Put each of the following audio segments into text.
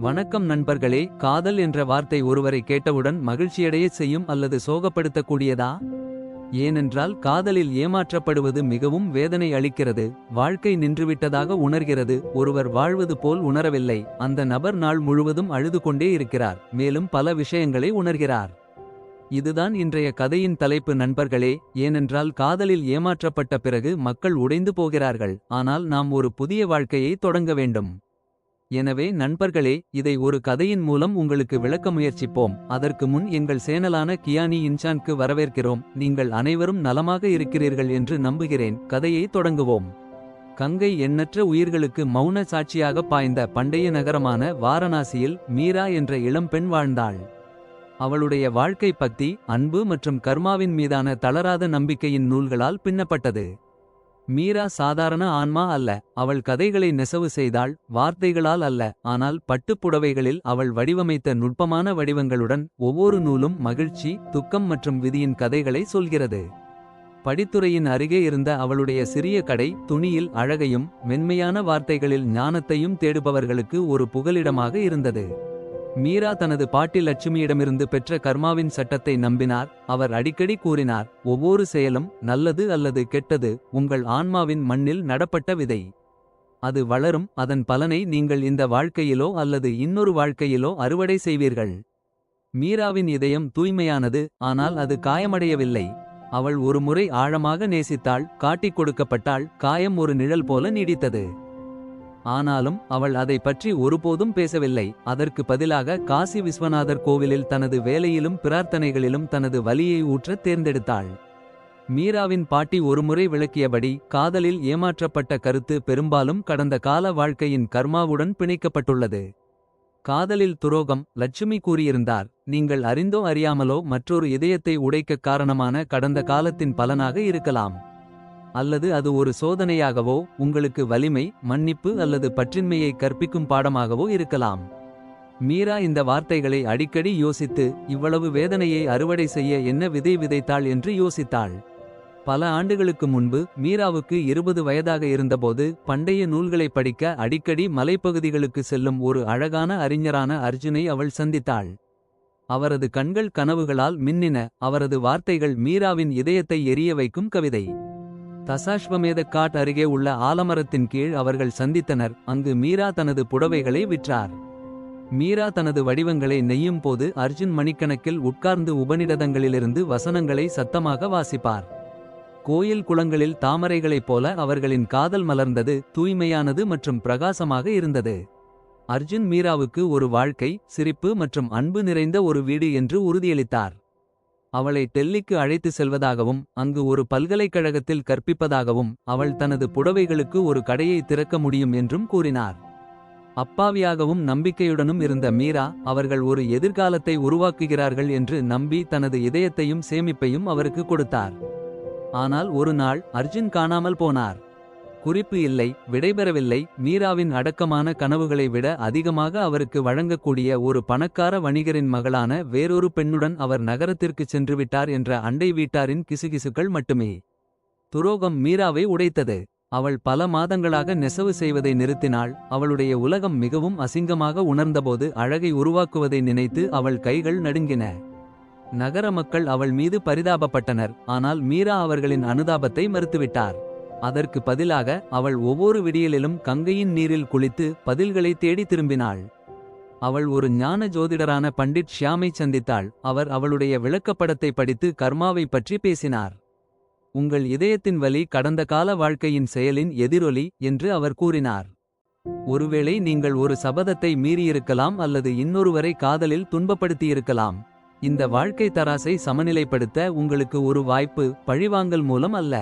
வணக்கம் நண்பர்களே காதல் என்ற வார்த்தை ஒருவரை கேட்டவுடன் மகிழ்ச்சியடையச் செய்யும் அல்லது சோகப்படுத்தக்கூடியதா? ஏனென்றால் காதலில் ஏமாற்றப்படுவது மிகவும் வேதனை அளிக்கிறது வாழ்க்கை நின்றுவிட்டதாக உணர்கிறது ஒருவர் வாழ்வது போல் உணரவில்லை அந்த நபர் நாள் முழுவதும் அழுது கொண்டே இருக்கிறார் மேலும் பல விஷயங்களை உணர்கிறார். இதுதான் இன்றைய கதையின் தலைப்பு நண்பர்களே ஏனென்றால் காதலில் ஏமாற்றப்பட்ட பிறகு மக்கள் உடைந்து போகிறார்கள் ஆனால் நாம் ஒரு புதிய வாழ்க்கையை தொடங்க வேண்டும். எனவே நண்பர்களே இதை ஒரு கதையின் மூலம் உங்களுக்கு விளக்க முயற்சிப்போம். அதற்கு முன் எங்கள் சேனலான கியானி இன்சான்க்கு வரவேற்கிறோம். நீங்கள் அனைவரும் நலமாக இருக்கிறீர்கள் என்று நம்புகிறேன். கதையை தொடங்குவோம். கங்கை எண்ணற்ற உயிர்களுக்கு மௌன சாட்சியாக பாய்ந்த பண்டைய நகரமான வாரணாசியில் மீரா என்ற இளம்பெண் வாழ்ந்தாள். அவளுடைய வாழ்க்கை பக்தி அன்பு மற்றும் கர்மாவின் மீதான தளராத நம்பிக்கையின் நூல்களால் பின்னப்பட்டது. மீரா சாதாரண ஆன்மா அல்ல. அவள் கதைகளை நெசவு செய்தாள் வார்த்தைகளால் அல்ல. ஆனால் பட்டுப் புடவைகளில் அவள் வடிவமைத்த நுட்பமான வடிவங்களுடன் ஒவ்வொரு நூலும் மகிழ்ச்சி துக்கம் மற்றும் விதியின் கதைகளை சொல்கிறது. படித்துறையின் அருகே இருந்த அவளுடைய சிறிய கடை துணியில் அழகையும் மென்மையான வார்த்தைகளில் ஞானத்தையும் தேடுபவர்களுக்கு ஒரு புகலிடமாக இருந்தது. மீரா தனது பாட்டி லட்சுமியிடமிருந்து பெற்ற கர்மாவின் சட்டத்தை நம்பினார். அவர் அடிக்கடி கூறினார் ஒவ்வொரு செயலும் நல்லது அல்லது கெட்டது உங்கள் ஆன்மாவின் மண்ணில் நடப்பட்ட விதை. அது வளரும் அதன் பலனை நீங்கள் இந்த வாழ்க்கையிலோ அல்லது இன்னொரு வாழ்க்கையிலோ அறுவடை செய்வீர்கள். மீராவின் இதயம் தூய்மையானது ஆனால் அது காயமடையவில்லை. அவள் ஒருமுறை ஆழமாக நேசித்தாள் காட்டிக் கொடுக்கப்பட்டாள் காயம் ஒரு நிழல் போல நீடித்தது. ஆனாலும் அவள் அதை பற்றி ஒருபோதும் பேசவில்லை. அதற்கு பதிலாக காசி விஸ்வநாதர் கோவிலில் தனது வேலையிலும் பிரார்த்தனைகளிலும் தனது வலியை ஊற்றத் தேர்ந்தெடுத்தாள். மீராவின் பாட்டி ஒருமுறை விளக்கியபடி காதலில் ஏமாற்றப்பட்ட கருத்து பெரும்பாலும் கடந்த கால வாழ்க்கையின் கர்மாவுடன் பிணைக்கப்பட்டுள்ளது. காதலில் துரோகம் லட்சுமி கூறியிருந்தார் நீங்கள் அறிந்தோ அறியாமலோ மற்றொரு இதயத்தை உடைக்கக் காரணமான கடந்த காலத்தின் பலனாக இருக்கலாம். அல்லது அது ஒரு சோதனையாகவோ உங்களுக்கு வலிமை மன்னிப்பு அல்லது பற்றின்மையை கற்பிக்கும் பாடமாகவோ இருக்கலாம். மீரா இந்த வார்த்தைகளை அடிக்கடி யோசித்து இவ்வளவு வேதனையை அறுவடை செய்ய என்ன விதை விதைத்தாள் என்று யோசித்தாள். பல ஆண்டுகளுக்கு முன்பு மீராவுக்கு இருபது வயதாக இருந்தபோது பண்டைய நூல்களை படிக்க அடிக்கடி மலைப்பகுதிகளுக்கு செல்லும் ஒரு அழகான அறிஞரான அர்ஜுனை அவள் சந்தித்தாள். அவரது கண்கள் கனவுகளால் மின்னின அவரது வார்த்தைகள் மீராவின் இதயத்தை எரிய வைக்கும் கவிதை. தசாஷ்வமேத காட் அருகே உள்ள ஆலமரத்தின் கீழ் அவர்கள் சந்தித்தனர். அங்கு மீரா தனது புடவைகளை விற்றார். மீரா தனது வடிவங்களை நெய்யும் போது அர்ஜுன் மணிக்கணக்கில் உட்கார்ந்து உபநிடதங்களிலிருந்து வசனங்களை சத்தமாக வாசிப்பார். கோயில் குளங்களில் தாமரைகளைப் போல அவர்களின் காதல் மலர்ந்தது தூய்மையானது மற்றும் பிரகாசமாக இருந்தது. அர்ஜுன் மீராவுக்கு ஒரு வாழ்க்கை சிரிப்பு மற்றும் அன்பு நிறைந்த ஒரு வீடு என்று உறுதியளித்தார். அவளை டெல்லிக்கு அழைத்து செல்வதாகவும் அங்கு ஒரு பல்கலைக்கழகத்தில் கற்பிப்பதாகவும் அவள் தனது புடவைகளுக்கு ஒரு கடையை திறக்க முடியும் என்றும் கூறினார். அப்பாவியாகவும் நம்பிக்கையுடனும் இருந்த மீரா அவர்கள் ஒரு எதிர்காலத்தை உருவாக்குகிறார்கள் என்று நம்பி தனது இதயத்தையும் சேமிப்பையும் அவருக்கு கொடுத்தார். ஆனால் ஒரு நாள் அர்ஜுன் காணாமல் போனார். குறிப்பு இல்லை விடைபெறவில்லை. மீராவின் அடக்கமான கனவுகளை விட அதிகமாக அவருக்கு வழங்கக்கூடிய ஒரு பணக்கார வணிகரின் மகளான வேறொரு பெண்ணுடன் அவர் நகரத்திற்கு சென்றுவிட்டார் என்ற அண்டை வீட்டாரின் கிசுகிசுக்கள் மட்டுமே. துரோகம் மீராவை உடைத்தது. அவள் பல மாதங்களாக நெசவு செய்வதை நிறுத்தினாள். அவளுடைய உலகம் மிகவும் அசிங்கமாக உணர்ந்தபோது அழகை உருவாக்குவதை நினைத்து அவள் கைகள் நடுங்கின. நகர மக்கள் அவள் மீது பரிதாபப்பட்டனர். ஆனால் மீரா அவர்களின் அனுதாபத்தை மறுத்துவிட்டார். அதற்கு பதிலாக அவள் ஒவ்வொரு விடியலிலும் கங்கையின் நீரில் குளித்து பதில்களை தேடி திரும்பினாள். அவள் ஒரு ஞான ஜோதிடரான பண்டிட் ஷியாமை சந்தித்தாள். அவர் அவளுடைய விளக்கப்படத்தை படித்து கர்மாவை பற்றி பேசினார். உங்கள் இதயத்தின் வலி கடந்த கால வாழ்க்கையின் செயலின் எதிரொலி என்று அவர் கூறினார். ஒருவேளை நீங்கள் ஒரு சபதத்தை மீறியிருக்கலாம் அல்லது இன்னொருவரை காதலில் துன்பப்படுத்தியிருக்கலாம். இந்த வாழ்க்கை தராசை சமநிலைப்படுத்த உங்களுக்கு ஒரு வாய்ப்பு பழிவாங்கல் மூலம் அல்ல.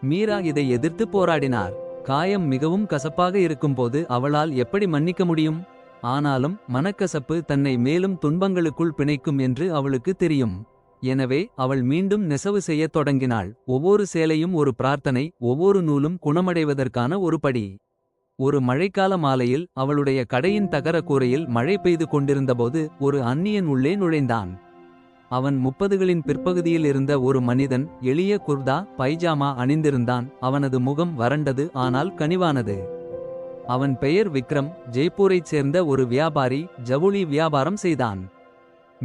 மீரா இதை எதிர்த்து போராடினார். காயம் மிகவும் கசப்பாக இருக்கும்போது அவளால் எப்படி மன்னிக்க முடியும்? ஆனாலும் மனக்கசப்பு தன்னை மேலும் துன்பங்களுக்குள் பிணைக்கும் என்று அவளுக்கு தெரியும். எனவே அவள் மீண்டும் நெசவு செய்யத் தொடங்கினாள். ஒவ்வொரு சேலையும் ஒரு பிரார்த்தனை ஒவ்வொரு நூலும் குணமடைவதற்கான ஒரு படி. ஒரு மழைக்கால மாலையில் அவளுடைய கடையின் தகர கூரையில் மழை பெய்து கொண்டிருந்தபோது ஒரு அந்நியன் உள்ளே நுழைந்தான். அவன் முப்பதுகளின் பிற்பகுதியில் இருந்த ஒரு மனிதன் எளிய குர்தா பைஜாமா அணிந்திருந்தான். அவனது முகம் வறண்டது ஆனால் கனிவானது. அவன் பெயர் விக்ரம் ஜெய்ப்பூரைச் சேர்ந்த ஒரு வியாபாரி ஜவுளி வியாபாரம் செய்தான்.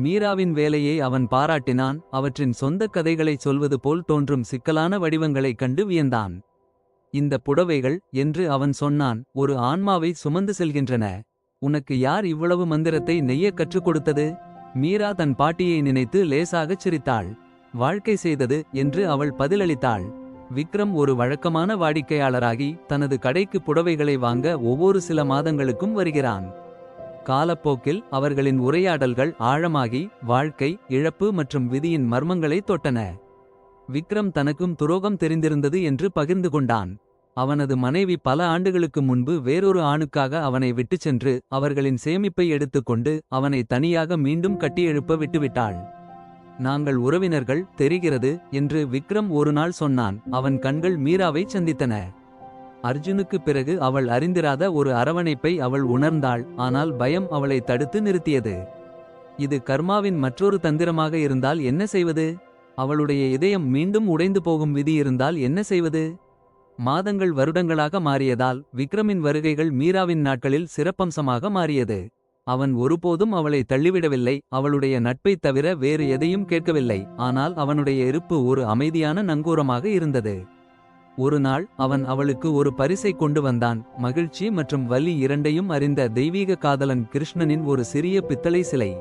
மீராவின் வேலையை அவன் பாராட்டினான் அவற்றின் சொந்தக் கதைகளைச் சொல்வது போல் தோன்றும் சிக்கலான வடிவங்களைக் கண்டு வியந்தான். இந்த புடவைகள் என்று அவன் சொன்னான் ஒரு ஆன்மாவை சுமந்து செல்கின்றன. உனக்கு யார் இவ்வளவு மந்திரத்தை நெய்யக் கற்றுக் கொடுத்தது? மீரா தன் பாட்டியை நினைத்து லேசாகச் சிரித்தாள். வாழ்க்கை செய்தது என்று அவள் பதிலளித்தாள். விக்ரம் ஒரு வழக்கமான வாடிக்கையாளராகி தனது கடைக்கு புடவைகளை வாங்க ஒவ்வொரு சில மாதங்களுக்கும் வருகிறான். காலப்போக்கில் அவர்களின் உரையாடல்கள் ஆழமாகி வாழ்க்கை இழப்பு மற்றும் விதியின் மர்மங்களை தொட்டன. விக்ரம் தனக்கும் துரோகம் தெரிந்திருந்தது என்று பகிர்ந்து கொண்டான். அவனது மனைவி பல ஆண்டுகளுக்கு முன்பு வேறொரு ஆணுக்காக அவனை விட்டுச் சென்று அவர்களின் சேமிப்பை எடுத்துக்கொண்டு அவனை தனியாக மீண்டும் கட்டியெழுப்ப விட்டுவிட்டாள். நாங்கள் உறவினர்கள் தெரிகிறது என்று விக்ரம் ஒருநாள் சொன்னான். அவன் கண்கள் மீராவை சந்தித்தன. அர்ஜுனுக்கு பிறகு அவள் அறிந்திராத ஒரு அரவணைப்பை அவள் உணர்ந்தாள். ஆனால் பயம் அவளை தடுத்து நிறுத்தியது. இது கர்மாவின் மற்றொரு தந்திரமாக இருந்தால் என்ன செய்வது? அவளுடைய இதயம் மீண்டும் உடைந்து போகும் விதி இருந்தால் என்ன செய்வது? மாதங்கள் வருடங்களாக மாறியதால் விக்ரமின் வருகைகள் மீராவின் நாட்களில் சிறப்பம்சமாக மாறியது. அவன் ஒருபோதும் அவளை தள்ளிவிடவில்லை. அவளுடைய நட்பைத் தவிர வேறு எதையும் கேட்கவில்லை. ஆனால் அவனுடைய இருப்பு ஒரு அமைதியான நங்கூரமாக இருந்தது. ஒரு நாள் அவன் அவளுக்கு ஒரு பரிசை கொண்டு வந்தான். மகிழ்ச்சி மற்றும் வலி இரண்டையும் அறிந்த தெய்வீக காதலன் கிருஷ்ணனின் ஒரு சிறிய பித்தளை சிலை.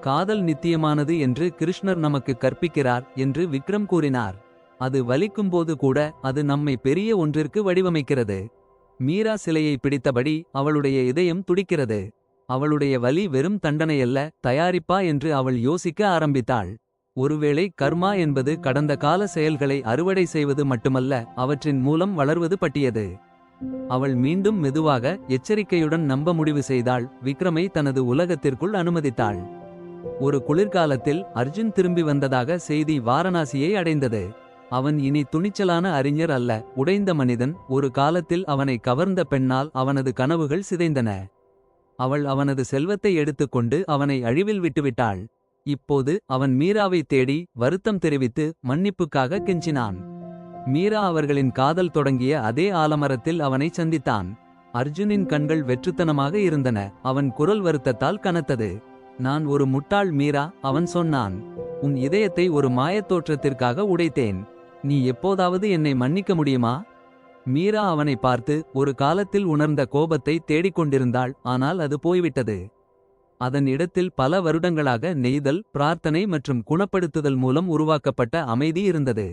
காதல் நித்தியமானது என்று கிருஷ்ணர் நமக்கு கற்பிக்கிறார் என்று விக்ரம் கூறினார். அது வலிக்கும்போது கூட அது நம்மை பெரிய ஒன்றிற்கு வடிவமைக்கிறது. மீரா சிலையை பிடித்தபடி அவளுடைய இதயம் துடிக்கிறது. அவளுடைய வலி வெறும் தண்டனையல்ல தயாரிப்பா என்று அவள் யோசிக்க ஆரம்பித்தாள். ஒருவேளை கர்மா என்பது கடந்த கால செயல்களை அறுவடை செய்வது மட்டுமல்ல அவற்றின் மூலம் வளர்வது பட்டியது அவள் மீண்டும் மெதுவாக எச்சரிக்கையுடன் நம்ப முடிவு செய்தாள் விக்ரமை தனது உலகத்திற்குள் அனுமதித்தாள். ஒரு குளிர்காலத்தில் அர்ஜுன் திரும்பி வந்ததாக செய்தி வாரணாசியை அடைந்தது. அவன் இனி துணிச்சலான அறிஞர் அல்ல. உடைந்த மனிதன் ஒரு காலத்தில் அவனை கவர்ந்த பெண்ணால் அவனது கனவுகள் சிதைந்தன. அவள் அவனது செல்வத்தை எடுத்துக்கொண்டு அவனை அழிவில் விட்டுவிட்டாள். இப்போது அவன் மீராவை தேடி வருத்தம் தெரிவித்து மன்னிப்புக்காக கெஞ்சினான். மீரா அவர்களின் காதல் தொடங்கிய அதே ஆலமரத்தில் அவனை சந்தித்தான். அர்ஜுனின் கண்கள் வெற்றுத்தனமாக இருந்தன. அவன் குரல் வருத்தத்தால் கனத்தது. நான் ஒரு முட்டாள் மீரா அவன் சொன்னான். உன் இதயத்தை ஒரு மாயத் தோற்றத்திற்காக உடைத்தேன். நீ எப்போதாவது என்னை மன்னிக்க முடியுமா? மீரா அவனை பார்த்து ஒரு காலத்தில் உணர்ந்த கோபத்தை தேடிக் கொண்டிருந்தாள் ஆனால் அது போய்விட்டது. அதன் இடத்தில் பல வருடங்களாக நெய்தல் பிரார்த்தனை மற்றும் குணப்படுத்துதல் மூலம் உருவாக்கப்பட்ட அமைதி இருந்தது.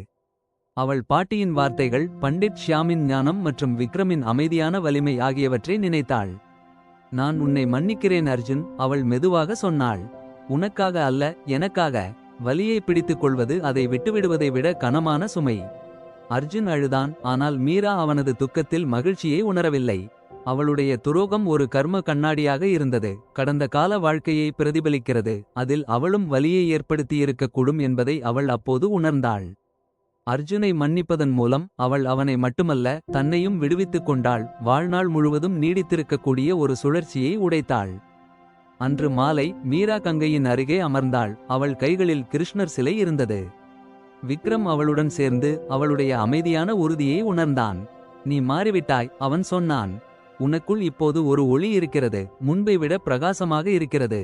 அவள் பாட்டியின் வார்த்தைகள் பண்டிட் ஷியாமின் ஞானம் மற்றும் விக்ரமின் அமைதியான வலிமை ஆகியவற்றை நினைத்தாள். நான் உன்னை மன்னிக்கிறேன் அர்ஜுன் அவள் மெதுவாக சொன்னாள். உனக்காக அல்ல எனக்காக. வலியை பிடித்துக் கொள்வது அதை விட்டுவிடுவதை விட கனமான சுமை. அர்ஜுன் அழுதான் ஆனால் மீரா அவனது துக்கத்தில் மகிழ்ச்சியை உணரவில்லை. அவளுடைய துரோகம் ஒரு கர்ம கண்ணாடியாக இருந்தது. கடந்த கால வாழ்க்கையை பிரதிபலிக்கிறது அதில் அவளும் வலியை ஏற்படுத்தியிருக்கக்கூடும் என்பதை அவள் அப்போது உணர்ந்தாள். அர்ஜுனை மன்னிப்பதன் மூலம் அவள் அவனை மட்டுமல்ல தன்னையும் விடுவித்துக் கொண்டாள். வாழ்நாள் முழுவதும் நீடித்திருக்கக்கூடிய ஒரு சுழற்சியை உடைத்தாள். அன்று மாலை மீரா கங்கையின் அருகே அமர்ந்தாள். அவள் கைகளில் கிருஷ்ணர் சிலை இருந்தது. விக்ரம் அவளுடன் சேர்ந்து அவளுடைய அமைதியான உறுதியை உணர்ந்தான். நீ மாறிவிட்டாய் அவன் சொன்னான். உனக்குள் இப்போது ஒரு ஒளி இருக்கிறது. முன்பை விட பிரகாசமாக இருக்கிறது.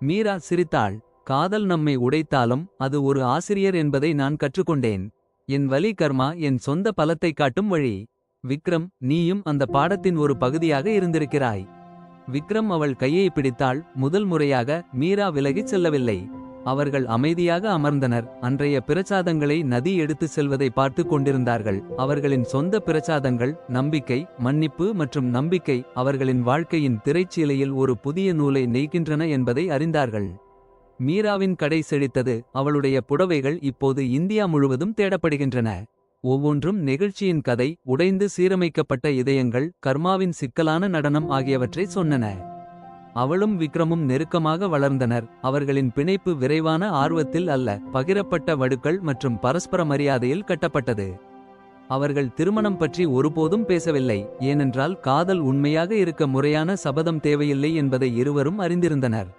மீரா சிரித்தாள். காதல் நம்மை உடைத்தாலும் அது ஒரு ஆசிரியர் என்பதை நான் கற்றுக்கொண்டேன். என் வலி கர்மா என் சொந்த பலத்தை காட்டும் வழி. விக்ரம் நீயும் அந்த பாடத்தின் ஒரு பகுதியாக இருந்திருக்கிறாய். விக்ரம் அவள் கையை பிடித்தாள். முதல் முறையாக மீரா விலகிச் செல்லவில்லை. அவர்கள் அமைதியாக அமர்ந்தனர். அன்றைய பிரசாதங்களை நதி எடுத்துச் செல்வதை பார்த்து கொண்டிருந்தார்கள். அவர்களின் சொந்த பிரச்சாதங்கள் நம்பிக்கை மன்னிப்பு மற்றும் நம்பிக்கை அவர்களின் வாழ்க்கையின் திரைச்சீலையில் ஒரு புதிய நூலை நெய்கின்றன என்பதை அறிந்தார்கள். மீராவின் கடை செழித்தது. அவளுடைய புடவைகள் இப்போது இந்தியா முழுவதும் தேடப்படுகின்றன. ஒவ்வொன்றும் நெகிழ்ச்சியின் கதை உடைந்து சீரமைக்கப்பட்ட இதயங்கள் கர்மாவின் சிக்கலான நடனம் ஆகியவற்றை சொன்னன. அவளும் விக்ரமும் நெருக்கமாக வளர்ந்தனர். அவர்களின் பிணைப்பு விரைவான ஆர்வத்தில் அல்ல பகிரப்பட்ட வடுக்கள் மற்றும் பரஸ்பர மரியாதையில் கட்டப்பட்டது. அவர்கள் திருமணம் பற்றி ஒருபோதும் பேசவில்லை ஏனென்றால் காதல் உண்மையாக இருக்க முறையான சபதம் தேவையில்லை என்பதை இருவரும் அறிந்திருந்தனர்.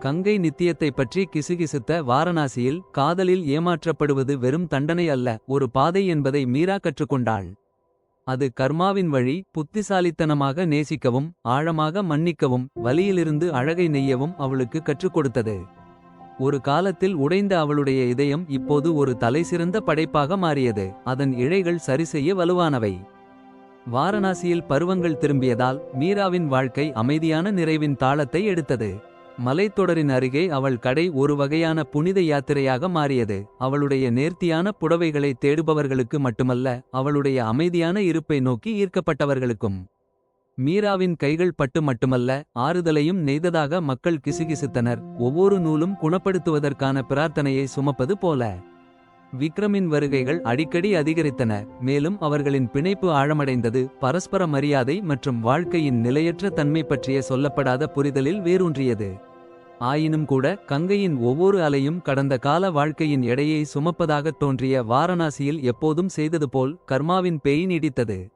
கங்கை நித்தியத்தை பற்றி கிசுகிசுத்த வாரணாசியில் காதலில் ஏமாற்றப்படுவது வெறும் தண்டனை அல்ல ஒரு பாதை என்பதை மீரா கற்றுக்கொண்டாள். அது கர்மாவின் வழி புத்திசாலித்தனமாக நேசிக்கவும் ஆழமாக மன்னிக்கவும் வலியிலிருந்து அழகை நெய்யவும் அவளுக்கு கற்றுக் கொடுத்தது ஒரு காலத்தில் உடைந்த அவளுடைய இதயம் இப்போது ஒரு தலைசிறந்த படைப்பாக மாறியது அதன் இழைகள் சரிசெய்ய வலுவானவை. வாரணாசியில் பருவங்கள் திரும்பியதால் மீராவின் வாழ்க்கை அமைதியான நிறைவின் தாளத்தை எடுத்தது. மலைத்தொடரின் அருகே அவள் கடை ஒரு வகையான புனித யாத்திரையாக மாறியது. அவளுடைய நேர்த்தியான புடவைகளை தேடுபவர்களுக்கு மட்டுமல்ல அவளுடைய அமைதியான இருப்பை நோக்கி ஈர்க்கப்பட்டவர்களுக்கும். மீராவின் கைகள் பட்டு மட்டுமல்ல ஆறுதலையும் நெய்ததாக மக்கள் கிசுகிசுத்தனர். ஒவ்வொரு நூலும் குணப்படுத்துவதற்கான பிரார்த்தனையை சுமப்பது போல. விக்ரமின் வருகைகள் அடிக்கடி அதிகரித்தன மேலும் அவர்களின் பிணைப்பு ஆழமடைந்தது பரஸ்பர மரியாதை மற்றும் வாழ்க்கையின் நிலையற்ற தன்மை பற்றிய சொல்லப்படாத புரிதலில் வேரூன்றியது. ஆயினும் கூட கங்கையின் ஒவ்வொரு அலையும் கடந்த கால வாழ்க்கையின் எடையை சுமப்பதாகத் தோன்றிய வாரணாசியில் எப்போதும் செய்தது போல் கர்மாவின் பேய் நீடித்தது.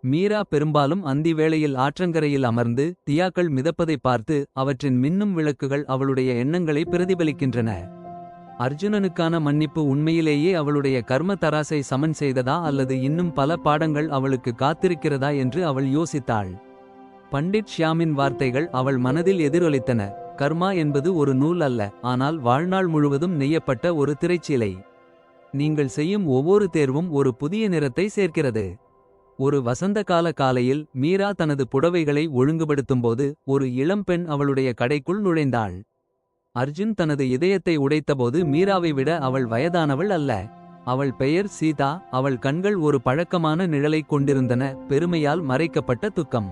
மீரா பெரும்பாலும் அந்தி வேளையில் ஆற்றங்கரையில் அமர்ந்து தியாக்கள் மிதப்பதை பார்த்து அவற்றின் மின்னும் விளக்குகள் அவளுடைய எண்ணங்களை பிரதிபலிக்கின்றன. அர்ஜுனனுக்கான மன்னிப்பு உண்மையிலேயே அவளுடைய கர்ம தராசை சமன் செய்ததா அல்லது இன்னும் பல பாடங்கள் அவளுக்கு காத்திருக்கிறதா என்று அவள் யோசித்தாள். பண்டிட் ஷியாமின் வார்த்தைகள் அவள் மனதில் எதிரொலித்தன. கர்மா என்பது ஒரு நூல் அல்ல ஆனால் வாழ்நாள் முழுவதும் நெய்யப்பட்ட ஒரு திரைச்சீலை. நீங்கள் செய்யும் ஒவ்வொரு தேர்வும் ஒரு புதிய நிறத்தை சேர்க்கிறது. ஒரு வசந்த கால காலையில் மீரா தனது புடவைகளை ஒழுங்குபடுத்தும்போது ஒரு இளம்பெண் அவளுடைய கடைக்குள் நுழைந்தாள். அர்ஜுன் தனது இதயத்தை உடைத்தபோது மீராவை விட அவள் வயதானவள் அல்ல. அவள் பெயர் சீதா. அவள் கண்கள் ஒரு பழக்கமான நிழலைக் கொண்டிருந்தன. பெருமையால் மறைக்கப்பட்ட துக்கம்.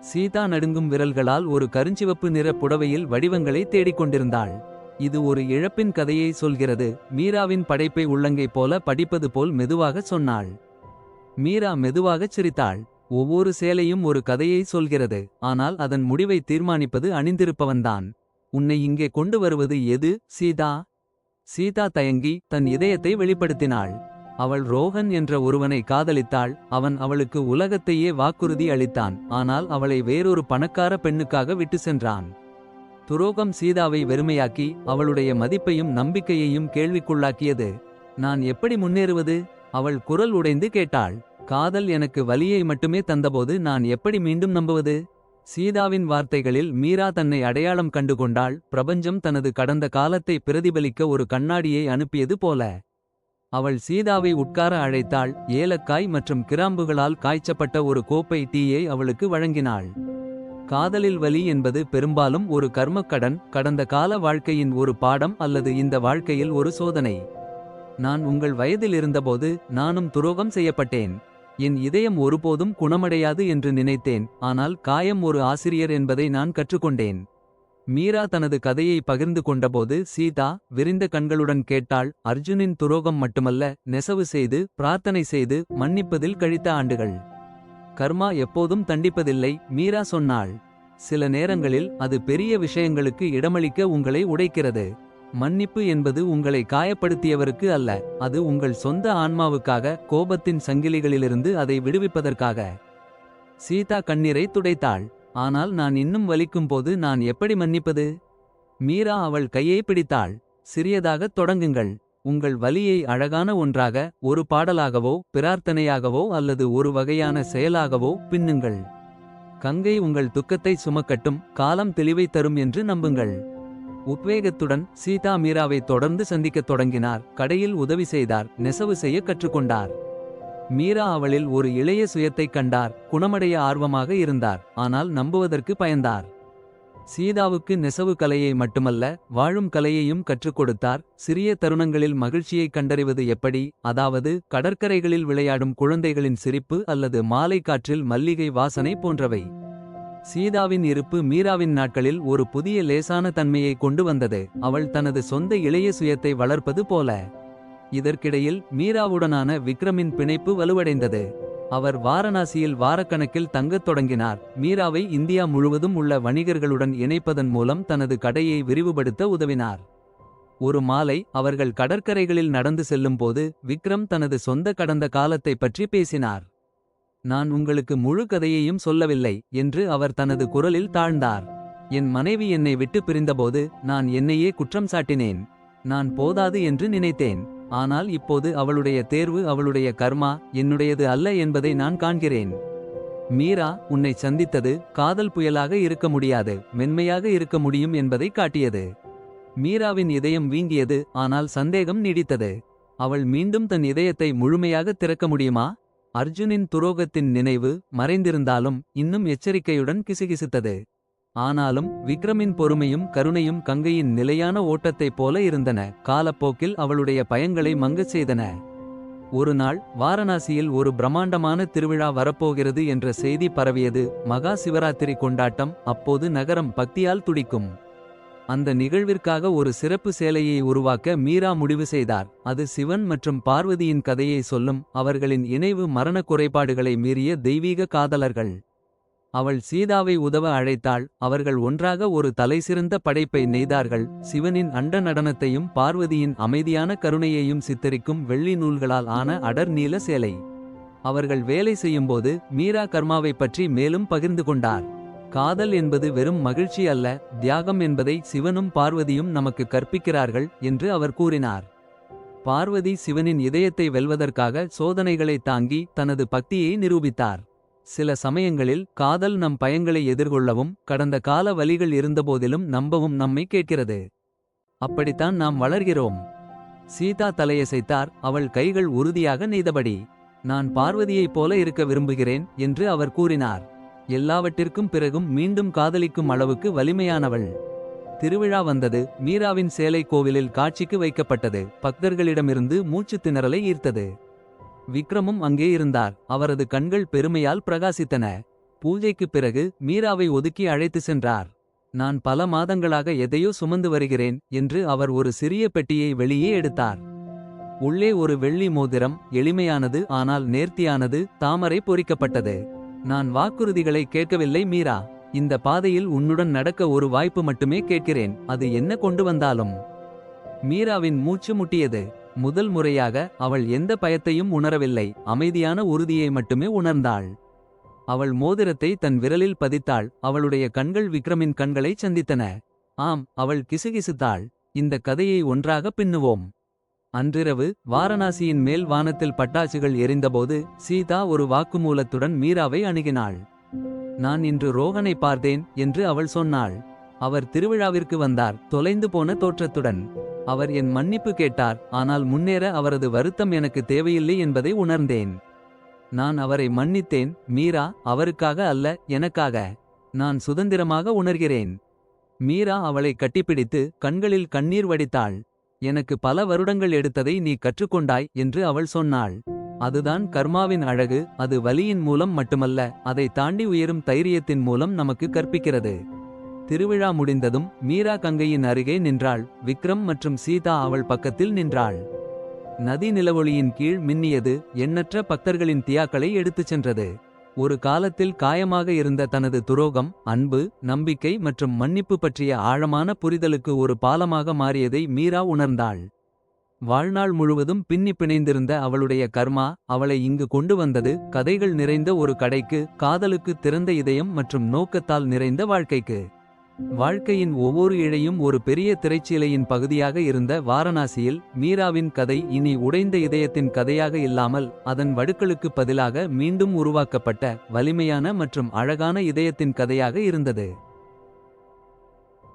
சீதா நடுங்கும் விரல்களால் ஒரு கருஞ்சிவப்பு நிற புடவையில் வடிவங்களை தேடிக் கொண்டிருந்தாள். இது ஒரு இழப்பின் கதையை சொல்கிறது. மீராவின் படைப்பை உள்ளங்கை போல படிப்பது போல் மெதுவாகச் சொன்னாள். மீரா மெதுவாகச் சிரித்தாள். ஒவ்வொரு சேலையும் ஒரு கதையை சொல்கிறது. ஆனால் அதன் முடிவை தீர்மானிப்பது அணிந்திருப்பவன்தான். உன்னை இங்கே கொண்டு வருவது எது? சீதா. சீதா தயங்கி தன் இதயத்தை வெளிப்படுத்தினாள். அவள் ரோஹன் என்ற ஒருவனை காதலித்தாள். அவன் அவளுக்கு உலகத்தையே வாக்குறுதி அளித்தான். ஆனால் அவளை வேறொரு பணக்கார பெண்ணுக்காக விட்டு சென்றான். துரோகம் சீதாவை வெறுமையாக்கி அவளுடைய மதிப்பையும் நம்பிக்கையையும் கேள்விக்குள்ளாக்கியது. நான் எப்படி முன்னேறுவது? அவள் குரல் உடைந்து கேட்டாள். காதல் எனக்கு வலியை மட்டுமே தந்தபோது நான் எப்படி மீண்டும் நம்புவது? சீதாவின் வார்த்தைகளில் மீரா தன்னை அடையாளம் கண்டுகொண்டாள். பிரபஞ்சம் தனது கடந்த காலத்தை பிரதிபலிக்க ஒரு கண்ணாடியை அனுப்பியது போல. அவள் சீதாவை உட்கார அழைத்தாள். ஏலக்காய் மற்றும் கிராம்புகளால் காய்ச்சப்பட்ட ஒரு கோப்பை டீயை அவளுக்கு வழங்கினாள். காதலில் வலி என்பது பெரும்பாலும் ஒரு கர்மக்கடன் கடந்த கால வாழ்க்கையின் ஒரு பாடம் அல்லது இந்த வாழ்க்கையில் ஒரு சோதனை. நான் உங்கள் வயதில் இருந்தபோது நானும் துரோகம் செய்யப்பட்டேன். என் இதயம் ஒருபோதும் குணமடையாது என்று நினைத்தேன் ஆனால் காயம் ஒரு ஆசிரியர் என்பதை நான் கற்றுக்கொண்டேன். மீரா தனது கதையை பகிர்ந்து கொண்டபோது சீதா விரிந்த கண்களுடன் கேட்டாள் அர்ஜுனின் துரோகம் மட்டுமல்ல நெசவு செய்து பிரார்த்தனை செய்து மன்னிப்பதில் கழித்த ஆண்டுகள். கர்மா எப்போதும் தண்டிப்பதில்லை மீரா சொன்னாள். சில நேரங்களில் அது பெரிய விஷயங்களுக்கு இடமளிக்க உங்களை உடைக்கிறது. மன்னிப்பு என்பது உங்களை காயப்படுத்தியவருக்கு அல்ல அது உங்கள் சொந்த ஆன்மாவுக்காக கோபத்தின் சங்கிலிகளிலிருந்து அதை விடுவிப்பதற்காக. சீதா கண்ணீரை துடைத்தாள் ஆனால் நான் இன்னும் வலிக்கும்போது நான் எப்படி மன்னிப்பது? மீரா அவள் கையை பிடித்தாள் சிறியதாகத் தொடங்குங்கள் உங்கள் வலியை அழகான ஒன்றாக ஒரு பாடலாகவோ பிரார்த்தனையாகவோ அல்லது ஒரு வகையான செயலாகவோ பின்னுங்கள். கங்கை உங்கள் துக்கத்தை சுமக்கட்டும் காலம் தெளிவை தரும் என்று நம்புங்கள். உத்வேகத்துடன் சீதா மீராவை தொடர்ந்து சந்திக்கத் தொடங்கினார். கடையில் உதவி செய்தார். நெசவு செய்ய கற்றுக்கொண்டார். மீரா அவளில் ஒரு இளைய சுயத்தைக் கண்டார். குணமடைய ஆர்வமாக இருந்தார். ஆனால் நம்புவதற்கு பயந்தார். சீதாவுக்கு நெசவு கலையை மட்டுமல்ல வாழும் கலையையும் கற்றுக் கொடுத்தார். சிறிய தருணங்களில் மகிழ்ச்சியைக் கண்டறிவது எப்படி? அதாவது கடற்கரைகளில் விளையாடும் குழந்தைகளின் சிரிப்பு அல்லது மாலை காற்றில் மல்லிகை வாசனை போன்றவை. சீதாவின் இருப்பு மீராவின் நாட்களில் ஒரு புதிய லேசான தன்மையை கொண்டு வந்தது. அவள் தனது சொந்த இளைய சுயத்தை வளர்ப்பது போல. இதற்கிடையில் மீராவுடனான விக்ரமின் பிணைப்பு வலுவடைந்தது. அவர் வாரணாசியில் வாரக்கணக்கில் தங்கத் தொடங்கினார். மீராவை இந்தியா முழுவதும் உள்ள வணிகர்களுடன் இணைப்பதன் மூலம் தனது கடையை விரிவுபடுத்த உதவினார். ஒரு மாலை அவர்கள் கடற்கரைகளில் நடந்து செல்லும்போது விக்ரம் தனது சொந்த கடந்த காலத்தை பற்றி பேசினார். நான் உங்களுக்கு முழு கதையையும் சொல்லவில்லை என்று அவர் தனது குரலில் தாழ்ந்தார். என் மனைவி என்னை விட்டு பிரிந்தபோது நான் என்னையே குற்றம் சாட்டினேன். நான் போதாது என்று நினைத்தேன். ஆனால் இப்போது அவளுடைய தேர்வு அவளுடைய கர்மா என்னுடையது அல்ல என்பதை நான் காண்கிறேன். மீரா உன்னை சந்தித்தது காதல் புயலாக இருக்க முடியாது மென்மையாக இருக்க முடியும் என்பதை காட்டியது. மீராவின் இதயம் வீங்கியது ஆனால் சந்தேகம் நீடித்தது. அவள் மீண்டும் தன் இதயத்தை முழுமையாக திறக்க முடியுமா? அர்ஜுனின் துரோகத்தின் நினைவு மறைந்திருந்தாலும் இன்னும் எச்சரிக்கையுடன் கிசுகிசுத்தது. ஆனாலும் விக்ரமின் பொறுமையும் கருணையும் கங்கையின் நிலையான ஓட்டத்தைப் போல இருந்தன. காலப்போக்கில் அவளுடைய பயங்களை மங்கச் செய்தன. ஒரு நாள் வாரணாசியில் ஒரு பிரம்மாண்டமான திருவிழா வரப்போகிறது என்ற செய்தி பரவியது. மகா சிவராத்திரி கொண்டாட்டம் அப்போது நகரம் பக்தியால் துடிக்கும். அந்த நிகழ்விற்காக ஒரு சிறப்பு சேலையை உருவாக்க மீரா முடிவு செய்தார். அது சிவன் மற்றும் பார்வதியின் கதையை சொல்லும் அவர்களின் இணைவு மரணக் குறைபாடுகளை மீறிய தெய்வீக காதலர்கள். அவள் சீதாவை உதவ அழைத்தாள் அவர்கள் ஒன்றாக ஒரு தலைசிறந்த படைப்பை நெய்தார்கள். சிவனின் அண்ட நடனத்தையும் பார்வதியின் அமைதியான கருணையையும் சித்தரிக்கும் வெள்ளி நூல்களால் ஆன அடர் நீல சேலை. அவர்கள் வேலை செய்யும்போது மீரா கர்மாவைப் பற்றி மேலும் பகிர்ந்து கொண்டார். காதல் என்பது வெறும் மகிழ்ச்சி அல்ல தியாகம் என்பதை சிவனும் பார்வதியும் நமக்கு கற்பிக்கிறார்கள் என்று அவர் கூறினார். பார்வதி சிவனின் இதயத்தை வெல்வதற்காக சோதனைகளை தாங்கி தனது பக்தியை நிரூபித்தார். சில சமயங்களில் காதல் நம் பயங்களை எதிர்கொள்ளவும் கடந்த கால வலிகள் இருந்தபோதிலும் நம்பவும் நம்மை கேட்கிறது. அப்படித்தான் நாம் வளர்கிறோம். சீதா தலையசைத்தார் அவள் கைகள் உறுதியாக நெய்தபடி நான் பார்வதியைப் போல இருக்க விரும்புகிறேன் என்று அவர் கூறினார். எல்லாவற்றிற்கும் பிறகும் மீண்டும் காதலிக்கும் அளவுக்கு வலிமையானவள். திருவிழா வந்தது. மீராவின் சேலை கோவிலில் காட்சிக்கு வைக்கப்பட்டது. பக்தர்களிடமிருந்து மூச்சுத் திணறலை ஈர்த்தது. விக்ரமும் அங்கே இருந்தார். அவரது கண்கள் பெருமையால் பிரகாசித்தன. பூஜைக்குப் பிறகு மீராவை ஒதுக்கி அழைத்து சென்றார். நான் பல மாதங்களாக எதையோ சுமந்து வருகிறேன் என்று அவர் ஒரு சிறிய பெட்டியை வெளியே எடுத்தார். உள்ளே ஒரு வெள்ளி மோதிரம் எளிமையானது ஆனால் நேர்த்தியானது தாமரை பொறிக்கப்பட்டது. நான் வாக்குறுதிகளை கேட்கவில்லை மீரா. இந்த பாதையில் உன்னுடன் நடக்க ஒரு வாய்ப்பு மட்டுமே கேட்கிறேன். அது என்ன கொண்டு வந்தாலும். மீராவின் மூச்சு முட்டியது. முதல் முறையாக அவள் எந்த பயத்தையும் உணரவில்லை. அமைதியான உறுதியை மட்டுமே உணர்ந்தாள். அவள் மோதிரத்தை தன் விரலில் பதித்தாள். அவளுடைய கண்கள் விக்ரமின் கண்களை சந்தித்தன. ஆம் அவள் கிசுகிசுத்தாள். இந்த கதையை ஒன்றாக பின்னுவோம். அன்றிரவு வாரணாசியின் மேல் வானத்தில் பட்டாசுகள் எரிந்தபோது சீதா ஒரு வாக்குமூலத்துடன் மீராவை அணுகினாள். நான் இன்று ரோகனை பார்த்தேன் என்று அவள் சொன்னாள். அவர் திருவிழாவிற்கு வந்தார் தொலைந்து போன தோற்றத்துடன். அவர் என் மன்னிப்பு கேட்டார் ஆனால் முன்னேற அவரது வருத்தம் எனக்கு தேவையில்லை என்பதை உணர்ந்தேன். நான் அவரை மன்னித்தேன் மீரா அவருக்காக அல்ல எனக்காக. நான் சுதந்திரமாக உணர்கிறேன். மீரா அவளை கட்டிப்பிடித்து கண்களில் கண்ணீர் வடித்தாள். எனக்கு பல வருடங்கள் எடுத்ததை நீ கற்றுக்கொண்டாய் என்று அவள் சொன்னாள். அதுதான் கர்மாவின் அழகு அது வலியின் மூலம் மட்டுமல்ல அதை தாண்டி உயரும் தைரியத்தின் மூலம் நமக்கு கற்பிக்கிறது. திருவிழா முடிந்ததும் மீரா கங்கையின் அருகே நின்றாள். விக்ரம் மற்றும் சீதா அவள் பக்கத்தில் நின்றாள். நதி நிலவொளியின் கீழ் மின்னியது எண்ணற்ற பக்தர்களின் தியாக்களை எடுத்துச் சென்றது. ஒரு காலத்தில் காயமாக இருந்த தனது துரோகம் அன்பு நம்பிக்கை மற்றும் மன்னிப்பு பற்றிய ஆழமான புரிதலுக்கு ஒரு பாலமாக மாறியதை மீரா உணர்ந்தாள். வாழ்நாள் முழுவதும் பின்னி பிணைந்திருந்த அவளுடைய கர்மா அவளை இங்கு கொண்டு வந்தது கதைகள் நிறைந்த ஒரு கடைக்கு காதலுக்கு திறந்த இதயம் மற்றும் நோக்கத்தால் நிறைந்த வாழ்க்கைக்கு. வாழ்க்கையின் ஒவ்வொரு இழையும் ஒரு பெரிய திரைச்சீலையின் பகுதியாக இருந்த வாரணாசியில் மீராவின் கதை இனி உடைந்த இதயத்தின் கதையாக இல்லாமல் அதன் வடுக்களுக்கு பதிலாக மீண்டும் உருவாக்கப்பட்ட வலிமையான மற்றும் அழகான இதயத்தின் கதையாக இருந்தது.